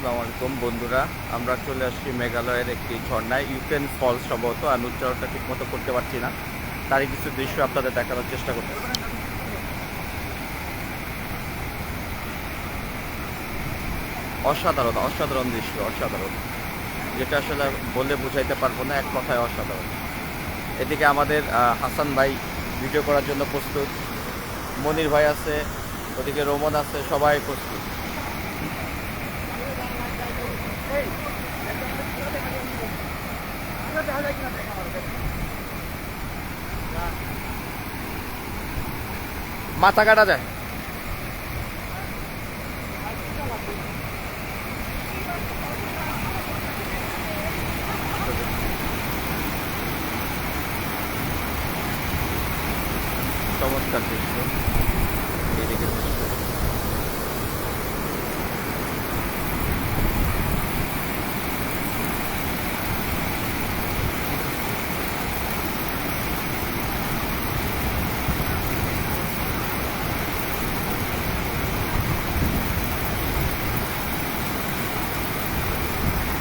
আসসালামু আলাইকুম, বন্ধুরা। আমরা চলে আসছি মেঘালয়ের একটি ঝর্ণায়। ইউক্রেন ফলস সম্ভবত আমি উচ্চারণটা ঠিক মতো করতে পারছি না। তারই কিছু দৃশ্য আপনাদের দেখানোর চেষ্টা করতে অসাধারণ অসাধারণ দৃশ্য, অসাধারণ। যেটা আসলে বলে বুঝাইতে পারব না, এক কথায় অসাধারণ। এদিকে আমাদের হাসান ভাই ভিডিও করার জন্য প্রস্তুত। মনির ভাই আছে, ওদিকে রোমন আছে, সবাই প্রস্তুত। মাথা কাটা যায়। চমৎকার দেখছ